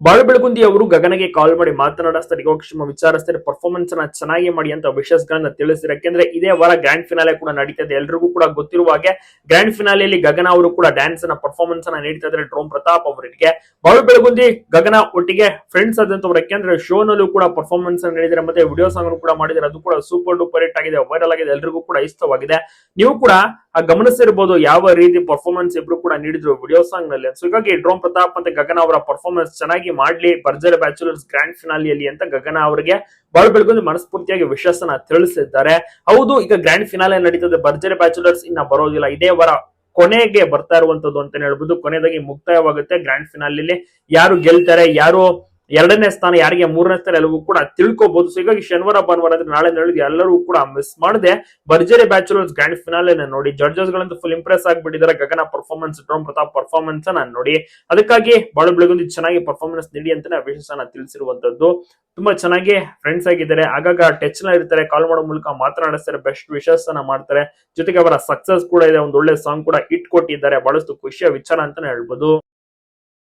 ಬಾಳು ಬೆಳಗುಂದಿ ಅವರು ಗಗನಗೆ ಕಾಲ್ ಮಾಡಿ ಮಾತನಾಡಿಸ್ತಾರೆ ಯೋಗಕ್ಷೇಮ ವಿಚಾರಿಸ್ತಾರೆ ಪರ್ಫಾರ್ಮೆನ್ಸ್ ಅನ್ನ ಚೆನ್ನಾಗಿ ಮಾಡಿ ಅಂತ ವಿಶಸ್ ಗಳನ್ನ ತಿಳಿಸಿದ್ರೆ ಯಾಕೆಂದ್ರೆ ಇದೇ ವಾರ ಗ್ರ್ಯಾಂಡ್ ಫಿನಾಲೆ ಕೂಡ ನಡೀತಾ ಇದೆ ಎಲ್ರಿಗೂ ಕೂಡ ಗೊತ್ತಿರುವ ಹಾಗೆ ಗ್ರ್ಯಾಂಡ್ ಫಿನಾಲೆಯಲ್ಲಿ ಗಗನ ಅವರು ಕೂಡ ಡ್ಯಾನ್ಸ್ ಅನ್ನ ಪರ್ಫಾರ್ಮೆನ್ಸ್ ಅನ್ನ ನೀಡ್ತಾ ಇದ್ದಾರೆ. ಡ್ರೋಮ್ ಪ್ರತಾಪ್ ಅವರಿಗೆ. ಬಾಳು ಬೆಳಗುಂದಿ ಗಗನ ಒಟ್ಟಿಗೆ ಫ್ರೆಂಡ್ಸ್ ಆದಂತವ್ರು. ಯಾಕೆಂದ್ರೆ ಶೋ ನಲ್ಲೂ ಕೂಡ ಪರ್ಫಾರ್ಮೆನ್ಸ್ ಅನ್ನ ನೀಡಿದ್ರೆ ಮತ್ತೆ ವಿಡಿಯೋ ಸಾಂಗ್ ಕೂಡ ಮಾಡಿದ್ದಾರೆ. ಅದು ಕೂಡ ಸೂಪರ್ ಡೂಪರ್ ಹಿಟ್ ಆಗಿದೆ. ವೈರಲ್ ಆಗಿದೆ. ಎಲ್ರಿಗೂ ಕೂಡ ಇಷ್ಟವಾಗಿದೆ. ನೀವು ಕೂಡ ಗಮನಿಸಿರ್ಬೋದು ಯಾವ ರೀತಿ ಪರ್ಫಾರ್ಮೆನ್ಸ್ ಇಬ್ರು ಕೂಡ ನೀಡಿದ್ರು ವಿಡಿಯೋ ಸಾಂಗ್ನಲ್ಲಿ. ಸೊ ಹೀಗಾಗಿ ಡ್ರೋಮ್ ಪ್ರತಾಪ್ ಮತ್ತೆ ಗಗನ ಅವರ ಪರ್ಫಾರ್ಮೆನ್ಸ್ ಚೆನ್ನಾಗಿ ಮಾಡ್ಲಿ ಬರ್ಜರ್ ಬ್ಯಾಚುಲರ್ಸ್ ಗ್ರ್ಯಾಂಡ್ ಫಿನಾಲಿಯಲ್ಲಿ ಅಂತ ಗಗನ ಅವರಿಗೆ ಬಾಳ್ ಬೆಳಗೊಂದು ಮನಸ್ಫೂರ್ತಿಯಾಗಿ ವಿಶ್ವಾಸನ ತಿಳಿಸಿದ್ದಾರೆ. ಹೌದು, ಈಗ ಗ್ರ್ಯಾಂಡ್ ಫಿನಾಲೆ ನಡೀತದೆ, ಭರ್ಜರಿ ಬ್ಯಾಚುಲರ್ಸ್ ಇನ್ನ ಬರೋದಿಲ್ಲ. ಇದೇ ವಾರ ಕೊನೆಗೆ ಬರ್ತಾ ಇರುವಂತದ್ದು ಅಂತ ಹೇಳ್ಬೋದು. ಕೊನೆಯದಾಗಿ ಮುಕ್ತಾಯವಾಗುತ್ತೆ ಗ್ರ್ಯಾಂಡ್ ಫಿನಾಲಿಯಲ್ಲಿ ಯಾರು ಗೆಲ್ತಾರೆ, ಯಾರು ಎರಡನೇ ಸ್ಥಾನ ಯಾರಿಗೆ, ಮೂರನೇ ಸ್ಥಾನ ಎಲ್ಲವೂ ಕೂಡ ತಿಳ್ಕೋಬಹುದು ಸೊ, ಹೀಗಾಗಿ ಶನಿವಾರ, ಭಾನುವಾರ ಅಂದ್ರೆ ನಾಳೆ ನಡೆದು ಎಲ್ಲರೂ ಕೂಡ ಮಿಸ್ ಮಾಡದೆ. ಭರ್ಜರಿ ಬ್ಯಾಚುಲರ್ಸ್ ಗ್ರ್ಯಾಂಡ್ ಫಿನಾಲೆ ನೋಡಿ. ಜಡ್ಜಸ್ ಗಳಂತೂ full impress ಆಗಿಬಿಟ್ಟಿದ್ದಾರೆ. Gagana performance Drone Prathap performance ನಾನು ನೋಡಿ. ಅದಕ್ಕಾಗಿ ಬಾಳು ಬೆಳಗೊಂದು ಚೆನ್ನಾಗಿ ಪರ್ಫಾರ್ಮೆನ್ಸ್ ನೀಡಿ ಅಂತ ವಿಶೇಷನ ತಿಳಿಸಿರುವಂತದ್ದು. ತುಂಬಾ ಚೆನ್ನಾಗಿ ಫ್ರೆಂಡ್ಸ್ ಆಗಿದ್ದಾರೆ. ಆಗಾಗ ಟಚ್ನ ಇರ್ತಾರೆ. ಕಾಲ್ ಮಾಡೋ ಮೂಲಕ ಮಾತನಾಡಿಸ್ತಾರೆ. ಬೆಸ್ಟ್ ವಿಶಸ್ ಅನ್ನ ಮಾಡ್ತಾರೆ. ಜೊತೆಗೆ ಅವರ ಸಕ್ಸಸ್ ಕೂಡ ಇದೆ. ಒಂದು ಒಳ್ಳೆ ಸಾಂಗ್ ಕೂಡ ಇಟ್ ಕೊಟ್ಟಿದ್ದಾರೆ. ಬಹಳಷ್ಟು ಖುಷಿಯ ವಿಚಾರ ಅಂತಾನೆ ಹೇಳ್ಬೋದು.